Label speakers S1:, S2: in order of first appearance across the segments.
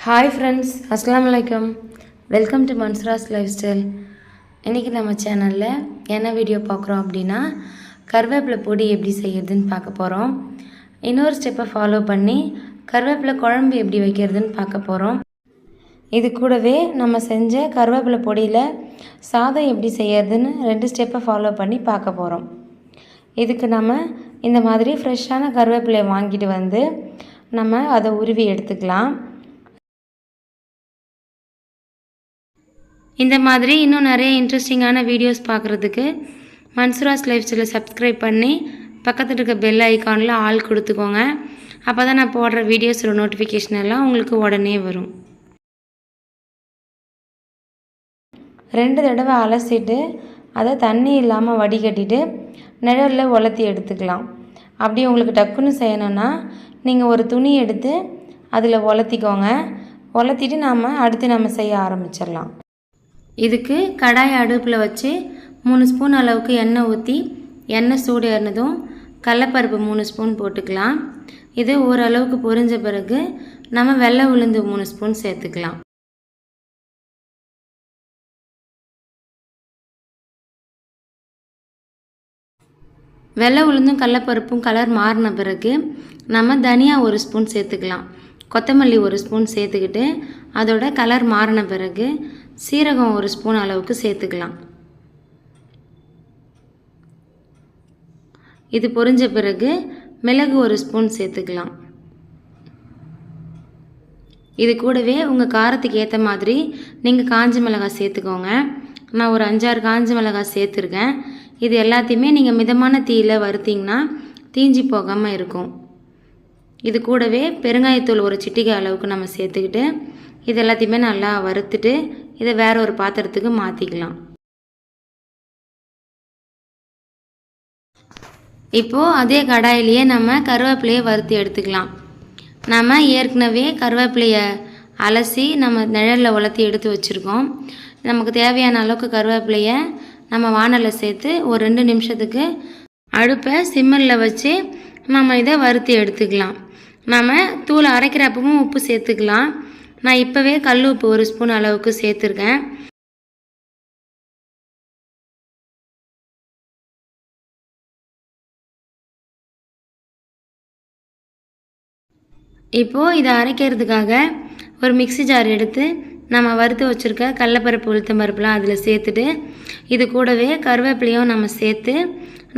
S1: Hi friends அஸ்லாம் வலைக்கம் welcome to மன்சராஸ் lifestyle இன்றைக்கி நம்ம சேனலில் என்ன வீடியோ பார்க்குறோம் அப்படின்னா கருவேப்பிலை பொடி எப்படி செய்யறதுன்னு பார்க்க போகிறோம் இன்னொரு ஸ்டெப்பை ஃபாலோ பண்ணி கருவேப்பிலை குழம்பு எப்படி வைக்கிறதுன்னு பார்க்க போகிறோம் இது கூடவே நம்ம செஞ்ச கருவேப்பிலை பொடியில் சாதம் எப்படி செய்கிறதுன்னு ரெண்டு ஸ்டெப்பை ஃபாலோ பண்ணி பார்க்க போகிறோம் இதுக்கு நம்ம இந்த மாதிரி ஃப்ரெஷ்ஷான கருவேப்பிலையை வாங்கிட்டு வந்து நம்ம அதை உருவி எடுத்துக்கலாம். இந்த மாதிரி இன்னும் நிறைய இன்ட்ரெஸ்டிங்கான வீடியோஸ் பார்க்குறதுக்கு மன்சூராஸ் லைஃப் ஸ்டைலை சப்ஸ்கிரைப் பண்ணி பக்கத்தில் இருக்க பெல் ஐக்கானில் ஆள் கொடுத்துக்கோங்க. அப்போ தான் நான் போடுற வீடியோஸோட நோட்டிஃபிகேஷன் எல்லாம் உங்களுக்கு உடனே வரும். ரெண்டு தடவை அலசிட்டு அதை தண்ணி இல்லாமல் வடிகட்டிட்டு நிழலில் உலர்த்தி எடுத்துக்கலாம். அப்படி உங்களுக்கு டக்குன்னு செய்யணும்னா நீங்கள் ஒரு துணி எடுத்து அதில் உலர்த்திக்கோங்க உலர்த்திட்டு நாம் அடுத்து நம்ம செய்ய ஆரம்பிச்சிடலாம். இதுக்கு கடாய் அடுப்பில் வச்சு மூணு ஸ்பூன் அளவுக்கு எண்ணெய் ஊற்றி எண்ணெய் சூடு ஏறினதும் கடலப்பருப்பு மூணு ஸ்பூன் போட்டுக்கலாம். இது ஓரளவுக்கு பொரிஞ்ச பிறகு நம்ம வெள்ளை உளுந்து மூணு ஸ்பூன் சேர்த்துக்கலாம். வெள்ளை உளுந்தும் கடலப்பருப்பும் கலர் மாறின பிறகு நம்ம தனியா ஒரு ஸ்பூன் சேர்த்துக்கலாம். கொத்தமல்லி ஒரு ஸ்பூன் சேர்த்துக்கிட்டு அதோட கலர் மாறின பிறகு சீரகம் ஒரு ஸ்பூன் அளவுக்கு சேர்த்துக்கலாம். இது பொரிஞ்ச பிறகு மிளகு ஒரு ஸ்பூன் சேர்த்துக்கலாம். இது கூடவே உங்கள் காரத்துக்கு ஏற்ற மாதிரி நீங்கள் காஞ்ச மிளகாய் சேர்த்துக்கோங்க. நான் ஒரு அஞ்சாறு காஞ்ச மிளகாய் சேர்த்துருக்கேன். இது எல்லாத்தையுமே நீங்கள் மிதமான தீயில் வறுத்தீங்கன்னா தீஞ்சி போகாமல் இருக்கும். இது கூடவே பெருங்காயத்தூள் ஒரு சிட்டிகை அளவுக்கு நம்ம சேர்த்துக்கிட்டு இது எல்லாத்தையுமே நல்லா வறுத்துட்டு இதை வேற ஒரு பாத்திரத்துக்கு மாற்றிக்கலாம் இப்போது அதே கடாயிலேயே நம்ம கருவேப்பிலையை வறுத்து எடுத்துக்கலாம். நம்ம ஏற்கனவே கருவேப்பிலையை அலசி நம்ம நிழலில் உலர்த்தி எடுத்து வச்சுருக்கோம். நமக்கு தேவையான அளவுக்கு கருவேப்பிலையை நம்ம வானலில் சேர்த்து ஒரு ரெண்டு நிமிஷத்துக்கு அடுப்பை சிம்மரில் வச்சு நம்ம இதை வறுத்து எடுத்துக்கலாம். நம்ம தூள் அரைக்கிறப்பவும் உப்பு சேர்த்துக்கலாம். நான் இப்போவே கல் உப்பு ஒரு ஸ்பூன் அளவுக்கு சேர்த்துருக்கேன். இப்போது இதை அரைக்கிறதுக்காக ஒரு மிக்ஸி ஜார் எடுத்து நம்ம வறுத்து வச்சுருக்க கடலப்பருப்பு உளுத்தம் பருப்புலாம் அதில் சேர்த்துட்டு இது கூடவே கருவேப்பிலையும் நம்ம சேர்த்து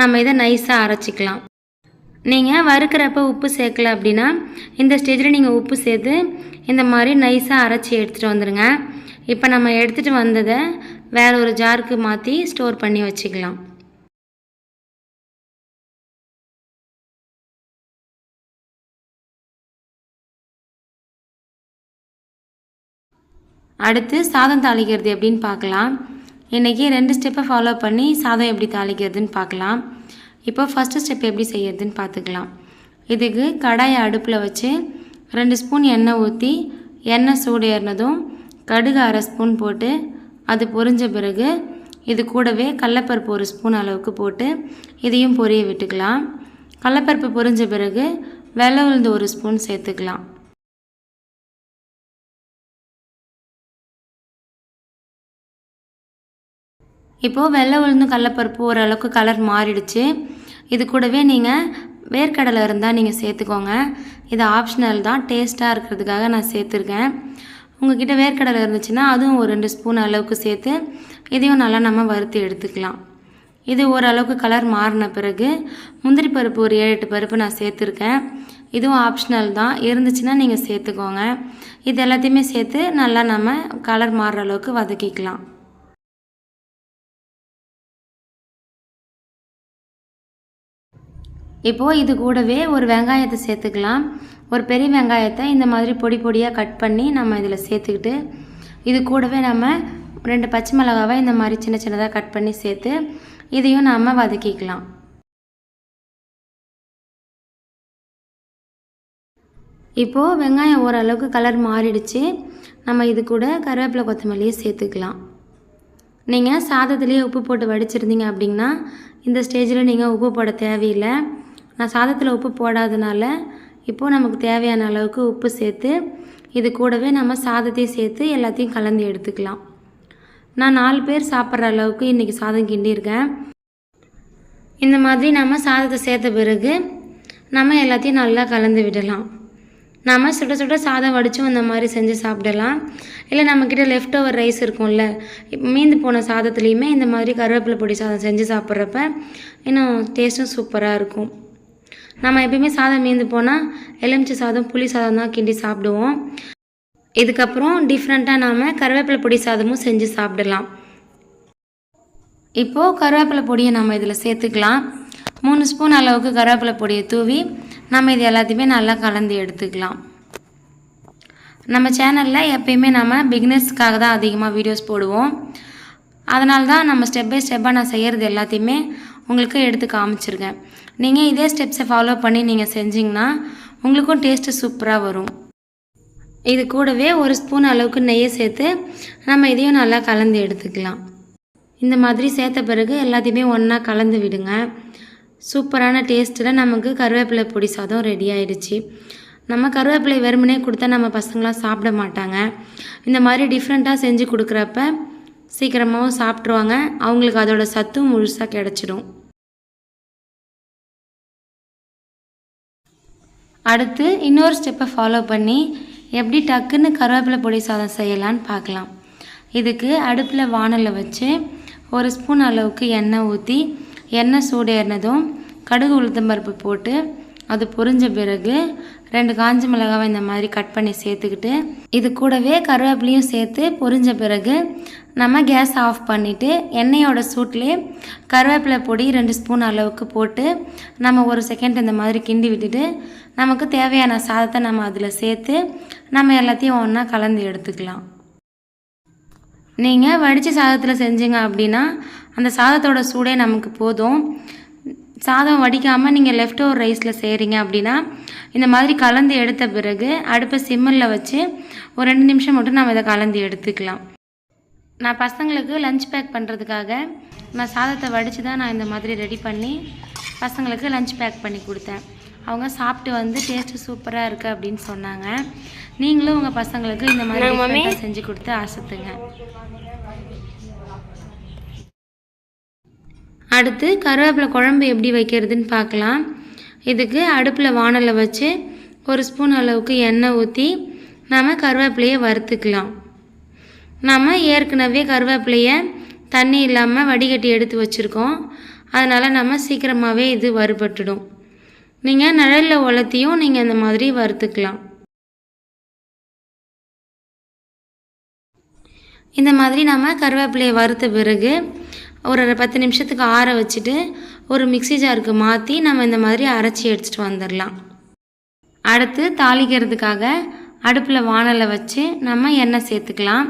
S1: நம்ம இதை நைஸாக அரைச்சிக்கலாம். நீங்கள் வறுக்கிறப்ப உப்பு சேர்க்கல அப்படின்னா இந்த ஸ்டேஜில் நீங்கள் உப்பு சேர்த்து இந்த மாதிரி நைஸாக அரைச்சி எடுத்துகிட்டு வந்துடுங்க இப்போ நம்ம எடுத்துகிட்டு வந்ததை வேறு ஒரு ஜாருக்கு மாற்றி ஸ்டோர் பண்ணி வச்சுக்கலாம். அடுத்து சாதம் தாளிக்கிறது எப்படின்னு பார்க்கலாம். இன்றைக்கி ரெண்டு ஸ்டெப்பை ஃபாலோ பண்ணி சாதம் எப்படி தாளிக்கிறதுன்னு பார்க்கலாம். இப்போ ஃபஸ்ட்டு ஸ்டெப் எப்படி செய்யறதுன்னு பார்த்துக்கலாம். இதுக்கு கடாயை அடுப்பில் வச்சு ரெண்டு ஸ்பூன் எண்ணெய் ஊற்றி எண்ணெய் சூடு ஏறினதும் கடுகு அரை ஸ்பூன் போட்டு அது பொரிஞ்ச பிறகு இது கூடவே கடலப்பருப்பு ஒரு ஸ்பூன் அளவுக்கு போட்டு இதையும் பொரிய விட்டுக்கலாம். கடலப்பருப்பு பொரிஞ்ச பிறகு வெள்ளை உளுந்து ஒரு ஸ்பூன் சேர்த்துக்கலாம். இப்போது வெள்ளை உளுந்து கடலப்பருப்பு ஓரளவுக்கு கலர் மாறிடுச்சு. இது கூடவே நீங்கள் வேர்க்கடலை இருந்தால் நீங்கள் சேர்த்துக்கோங்க. இது ஆப்ஷனல் தான் டேஸ்ட்டாக இருக்கிறதுக்காக நான் சேர்த்துருக்கேன். உங்ககிட்ட வேர்க்கடலை இருந்துச்சுன்னா அதுவும் ஒரு ரெண்டு ஸ்பூன் அளவுக்கு சேர்த்து இதையும் நல்லா நம்ம வறுத்து எடுத்துக்கலாம். இது ஓரளவுக்கு கலர் மாறின பிறகு முந்திரி பருப்பு ஒரு ஏழு எட்டு பருப்பு நான் சேர்த்துருக்கேன். இதுவும் ஆப்ஷனல் தான் இருந்துச்சுன்னா நீங்கள் சேர்த்துக்கோங்க. இது எல்லாத்தையுமே சேர்த்து நல்லா நம்ம கலர் மாறுற அளவுக்கு வதக்கிக்கலாம். இப்போது இது கூடவே ஒரு வெங்காயத்தை சேர்த்துக்கலாம். ஒரு பெரிய வெங்காயத்தை இந்த மாதிரி பொடி பொடியாக கட் பண்ணி நம்ம இதில் சேர்த்துக்கிட்டு இது கூடவே நம்ம ரெண்டு பச்சை மிளகாவை இந்த மாதிரி சின்ன சின்னதாக கட் பண்ணி சேர்த்து இதையும் நாம் வதக்கிக்கலாம். இப்போது வெங்காயம் ஓரளவுக்கு கலர் மாறிடுச்சு. நம்ம இது கூட கருவேப்பிலை கொத்தமல்லியை சேர்த்துக்கலாம். நீங்கள் சாதத்துலேயே உப்பு போட்டு வடிச்சிருந்தீங்க அப்படின்னா இந்த ஸ்டேஜில் நீங்கள் உப்பு போட தேவையில்லை. நான் சாதத்தில் உப்பு போடாதனால இப்போது நமக்கு தேவையான அளவுக்கு உப்பு சேர்த்து இது கூடவே நம்ம சாதத்தையும் சேர்த்து எல்லாத்தையும் கலந்து எடுத்துக்கலாம். நான் நாலு பேர் சாப்பிட்ற அளவுக்கு இன்றைக்கி சாதம் கிண்டியிருக்கேன். இந்த மாதிரி நம்ம சாதத்தை சேர்த்த பிறகு நம்ம எல்லாத்தையும் நல்லா கலந்து விடலாம். நம்ம சுட சுட சாதம் வடித்தும் அந்த மாதிரி செஞ்சு சாப்பிடலாம். இல்லை நம்மக்கிட்ட லெஃப்ட் ஓவர் ரைஸ் இருக்கும்ல மீந்து போன சாதத்துலேயுமே இந்த மாதிரி கருவேப்பிலை பொடி சாதம் செஞ்சு சாப்பிட்றப்ப இன்னும் டேஸ்ட்டும் சூப்பராக இருக்கும். நம்ம எப்பயுமே சாதம் மீந்து போனால் எலுமிச்சை சாதம் புளி சாதம் தான் கிண்டி சாப்பிடுவோம். இதுக்கப்புறம் டிஃப்ரெண்ட்டாக நாம் கருவேப்பிலை பொடி சாதமும் செஞ்சு சாப்பிடலாம். இப்போது கருவேப்பிலை பொடியை நம்ம இதில் சேர்த்துக்கலாம். மூணு ஸ்பூன் அளவுக்கு கருவேப்பிலை பொடியை தூவி நம்ம இது எல்லாத்தையுமே நல்லா கலந்து எடுத்துக்கலாம். நம்ம சேனலில் எப்பயுமே நம்ம பிக்னஸ்க்காக தான் அதிகமாக வீடியோஸ் போடுவோம். அதனால தான் நம்ம ஸ்டெப் பை ஸ்டெப்பாக நான் செய்கிறது எல்லாத்தையுமே உங்களுக்கு எடுத்து காமிச்சிருக்கேன் நீங்கள் இதே ஸ்டெப்ஸை ஃபாலோ பண்ணி நீங்கள் செஞ்சிங்கன்னா உங்களுக்கும் டேஸ்ட்டு சூப்பராக வரும். இது கூடவே ஒரு ஸ்பூன் அளவுக்கு நெய்யை சேர்த்து நம்ம இதையும் நல்லா கலந்து எடுத்துக்கலாம். இந்த மாதிரி சேர்த்த பிறகு எல்லாத்தையுமே ஒன்றா கலந்து விடுங்க. சூப்பரான டேஸ்ட்டில் நமக்கு கருவேப்பிலை பொடி சாதம் ரெடி ஆயிடுச்சு. நம்ம கருவேப்பிலை வெறுமனே கொடுத்தா நம்ம பசங்களாம் சாப்பிட மாட்டாங்க. இந்த மாதிரி டிஃப்ரெண்ட்டாக செஞ்சு கொடுக்குறப்ப சீக்கிரமாகவும் சாப்பிட்ருவாங்க அவங்களுக்கு அதோடய சத்தும் முழுசாக கிடச்சிடும் அடுத்து இன்னொரு ஸ்டெப்பை ஃபாலோ பண்ணி எப்படி டக்குன்னு கருவேப்பிலை பொடி சாதம் செய்யலான்னு பார்க்கலாம். இதுக்கு அடுப்பில் வானலை வச்சு ஒரு ஸ்பூன் அளவுக்கு எண்ணெய் ஊற்றி எண்ணெய் சூடேறினதும் கடுகு உளுத்தம்பருப்பு போட்டு அது பொரிஞ்ச பிறகு ரெண்டு காஞ்ச மிளகாவை இந்த மாதிரி கட் பண்ணி சேர்த்துக்கிட்டு இது கூடவே கருவேப்பிலையும் சேர்த்து பொரிஞ்ச பிறகு நம்ம கேஸ் ஆஃப் பண்ணிவிட்டு எண்ணெயோட சூட்லேயே கருவேப்பிலை பொடி ரெண்டு ஸ்பூன் அளவுக்கு போட்டு நம்ம ஒரு செகண்ட் இந்த மாதிரி கிண்டி விட்டுட்டு நமக்கு தேவையான சாதத்தை நம்ம அதில் சேர்த்து நம்ம எல்லாத்தையும் ஒன்றா கலந்து எடுத்துக்கலாம். நீங்கள் வடித்த சாதத்தில் செஞ்சீங்க அப்படின்னா அந்த சாதத்தோட சூடே நமக்கு போதும். சாதம் வடிக்காமல் நீங்கள் லெஃப்ட் ஓவர் ரைஸில் செய்கிறீங்க அப்படின்னா இந்த மாதிரி கலந்து எடுத்த பிறகு அடுப்பை சிம்மில் வச்சு ஒரு ரெண்டு நிமிஷம் மட்டும் நம்ம இதை கலந்து எடுத்துக்கலாம். நான் பசங்களுக்கு லஞ்ச் பேக் பண்ணுறதுக்காக நான் சாதத்தை வடித்து தான் நான் இந்த மாதிரி ரெடி பண்ணி பசங்களுக்கு லஞ்ச் பேக் பண்ணி கொடுத்தேன். அவங்க சாப்பிட்டு வந்து டேஸ்ட்டு சூப்பராக இருக்குது அப்படின்னு சொன்னாங்க. நீங்களும் உங்கள் பசங்களுக்கு இந்த மாதிரி செஞ்சு கொடுத்து ஆசத்துங்க. அடுத்து கருவேப்பிலை குழம்பு எப்படி வைக்கிறதுன்னு பார்க்கலாம். இதுக்கு அடுப்பில் வானலை வச்சு ஒரு ஸ்பூன் அளவுக்கு எண்ணெய் ஊற்றி நம்ம கருவேப்பிலையை வறுத்துக்கலாம். நம்ம ஏற்கனவே கருவேப்பிலையை தண்ணி இல்லாமல் வடிகட்டி எடுத்து வச்சுருக்கோம். அதனால் நம்ம சீக்கிரமாகவே இது வறுபட்டுடும். நீங்கள் நிழலில் உலர்த்தியும் நீங்கள் இந்த மாதிரி வறுத்துக்கலாம். இந்த மாதிரி நம்ம கருவேப்பிலையை வறுத்த பிறகு ஒரு பத்து நிமிஷத்துக்கு ஆற வச்சுட்டு ஒரு மிக்ஸி ஜாருக்கு மாற்றி நம்ம இந்த மாதிரி அரைச்சி எடுத்துகிட்டு வந்துடலாம். அடுத்து தாளிக்கிறதுக்காக அடுப்பில் வானலை வச்சு நம்ம எண்ணெய் சேர்த்துக்கலாம்.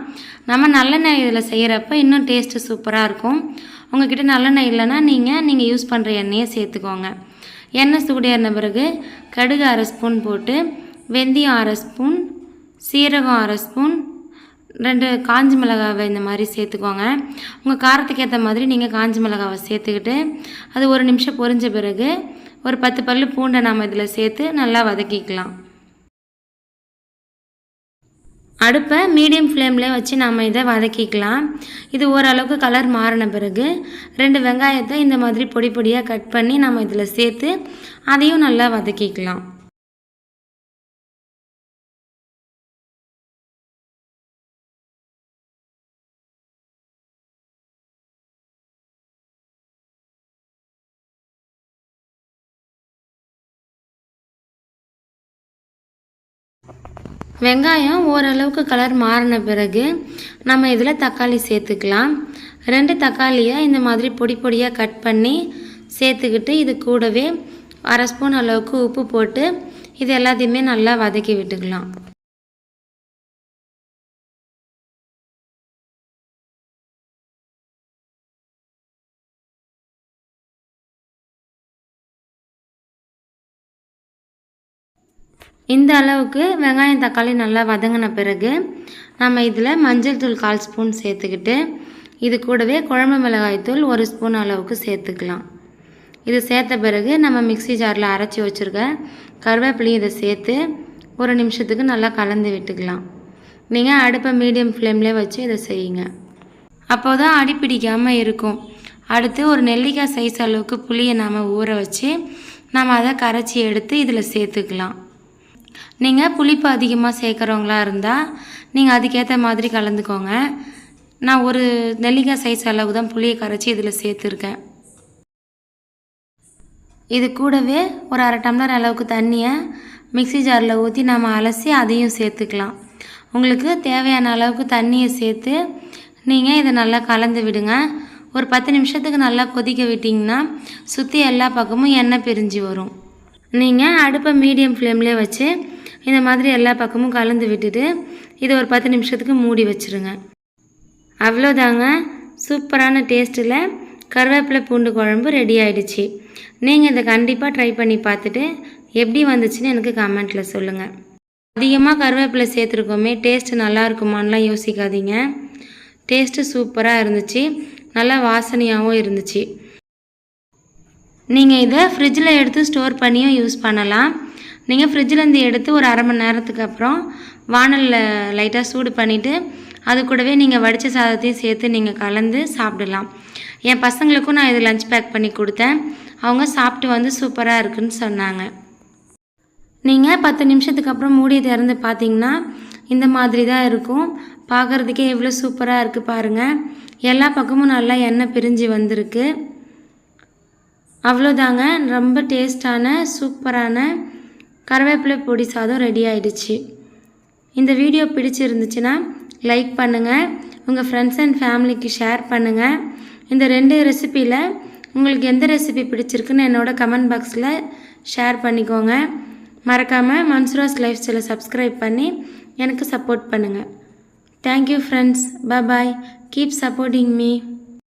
S1: நம்ம நல்லெண்ணெய் இதில் செய்கிறப்ப இன்னும் டேஸ்ட்டு சூப்பராக இருக்கும். உங்ககிட்ட நல்லெண்ணெய் இல்லைன்னா நீங்கள் நீங்கள் யூஸ் பண்ணுற எண்ணெயை சேர்த்துக்கோங்க. எண்ணெய் சூடேறின பிறகு கடுகு அரை ஸ்பூன் போட்டு வெந்தயம் அரை ஸ்பூன் சீரகம் அரை ஸ்பூன் ரெண்டு காஞ்சி மிளகாவை இந்த மாதிரி சேர்த்துக்கோங்க. உங்கள் காரத்துக்கு ஏற்ற மாதிரி நீங்கள் காஞ்சி மிளகாவை சேர்த்துக்கிட்டு அது ஒரு நிமிஷம் பொரிஞ்ச பிறகு ஒரு பத்து பல்லு பூண்டை நாம் இதில் சேர்த்து நல்லா வதக்கிக்கலாம். அடுப்பை மீடியம் ஃப்ளேம்லேயே வச்சு நம்ம இதை வதக்கிக்கலாம். இது ஓரளவுக்கு கலர் மாறின பிறகு ரெண்டு வெங்காயத்தை இந்த மாதிரி பொடி பொடியாக கட் பண்ணி நம்ம இதில் சேர்த்து அதையும் நல்லா வதக்கிக்கலாம். வெங்காயம் ஓரளவுக்கு கலர் மாறின பிறகு நம்ம இதில் தக்காளி சேர்த்துக்கலாம். ரெண்டு தக்காளியை இந்த மாதிரி பொடி பொடியாக கட் பண்ணி சேர்த்துக்கிட்டு இது கூடவே அரை ஸ்பூன் அளவுக்கு உப்பு போட்டு இது எல்லாத்தையுமே நல்லா வதக்கி விட்டுக்கலாம். இந்த அளவுக்கு வெங்காயம் தக்காளி நல்லா வதங்கின பிறகு நம்ம இதில் மஞ்சள் தூள் கால் ஸ்பூன் சேர்த்துக்கிட்டு இது கூடவே குழம்பு மிளகாய் தூள் ஒரு ஸ்பூன் அளவுக்கு சேர்த்துக்கலாம். இது சேர்த்த பிறகு நம்ம மிக்ஸி ஜாரில் அரைச்சி வச்சுருக்க கருவேப்பிலையும் இதை சேர்த்து ஒரு நிமிஷத்துக்கு நல்லா கலந்து விட்டுக்கலாம். நீங்கள் அடுப்பை மீடியம் ஃப்ளேம்லேயே வச்சு இதை செய்யுங்க. அப்போ தான் அடி பிடிக்காமல் இருக்கும். அடுத்து ஒரு நெல்லிக்காய் சைஸ் அளவுக்கு புளியை நாம் ஊற வச்சு நம்ம அதை கரைச்சி எடுத்து இதில் சேர்த்துக்கலாம். நீங்கள் புளிப்பு அதிகமாக சேர்க்குறவங்களா இருந்தால் நீங்கள் அதுக்கேற்ற மாதிரி கலந்துக்கோங்க. நான் ஒரு நெல்லிக்காய் சைஸ் அளவு தான் புளியை கரைச்சி இதில் சேர்த்துருக்கேன். இது கூடவே ஒரு அரை டம்ளர் அளவுக்கு தண்ணியை மிக்ஸி ஜாரில் ஊற்றி நம்ம அலசி அதையும் சேர்த்துக்கலாம். உங்களுக்கு தேவையான அளவுக்கு தண்ணியை சேர்த்து நீங்கள் இதை நல்லா கலந்து விடுங்க. ஒரு பத்து நிமிஷத்துக்கு நல்லா கொதிக்க விட்டிங்கன்னா சுற்றி எல்லா பக்கமும் எண்ணெய் பிரிஞ்சு வரும். நீங்கள் அடுப்பை மீடியம் ஃப்ளேம்லேயே வச்சு இந்த மாதிரி எல்லா பக்கமும் கலந்து விட்டுட்டு இதை ஒரு பத்து நிமிஷத்துக்கு மூடி வச்சுருங்க. அவ்வளோதாங்க சூப்பரான டேஸ்ட்டில் கருவேப்பிலை பூண்டு குழம்பு ரெடி ஆகிடுச்சி நீங்கள் இதை கண்டிப்பாக ட்ரை பண்ணி பார்த்துட்டு எப்படி வந்துச்சுன்னு எனக்கு கமெண்ட்டில் சொல்லுங்கள் அதிகமாக கருவேப்பிலை சேர்த்துருக்கோமே டேஸ்ட்டு நல்லா இருக்குமான்லாம் யோசிக்காதீங்க. டேஸ்ட்டு சூப்பராக இருந்துச்சு. நல்லா வாசனையாகவும் இருந்துச்சு. நீங்கள் இதை ஃப்ரிட்ஜில் எடுத்து ஸ்டோர் பண்ணியும் யூஸ் பண்ணலாம். நீங்கள் ஃப்ரிட்ஜிலேருந்து எடுத்து ஒரு அரை மணி நேரத்துக்கு அப்புறம் வானலில் லைட்டாக சூடு பண்ணிவிட்டு அது கூடவே நீங்கள் வடித்த சாதத்தையும் சேர்த்து நீங்கள் கலந்து சாப்பிடலாம். என் பசங்களுக்கும் நான் இது லஞ்ச் பேக் பண்ணி கொடுத்தேன். அவங்க சாப்பிட்டு வந்து சூப்பராக இருக்குன்னு சொன்னாங்க. நீங்கள் பத்து நிமிஷத்துக்கு அப்புறம் மூடி திறந்து பார்த்தீங்கன்னா இந்த மாதிரி தான் இருக்கும். பார்க்குறதுக்கே எவ்வளோ சூப்பராக இருக்குது பாருங்கள் எல்லா பக்கமும் நல்லா எண்ணெய் பிரிஞ்சு வந்திருக்கு. அவ்வளோதாங்க. ரொம்ப டேஸ்டான சூப்பரான கருவேப்பிலை பொடி சாதம் ரெடி ஆயிடுச்சு. இந்த வீடியோ பிடிச்சிருந்துச்சுன்னா லைக் பண்ணுங்கள் உங்கள் ஃப்ரெண்ட்ஸ் அண்ட் ஃபேமிலிக்கு ஷேர் பண்ணுங்கள் இந்த ரெண்டு ரெசிப்பியில் உங்களுக்கு எந்த ரெசிபி பிடிச்சிருக்குன்னு என்னோட கமெண்ட் பாக்ஸில் ஷேர் பண்ணிக்கோங்க. மறக்காமல் மன்சுராஸ் லைஃப் ஸ்டைலை சப்ஸ்கிரைப் பண்ணி எனக்கு சப்போர்ட் பண்ணுங்கள் thank you friends bye keep supporting me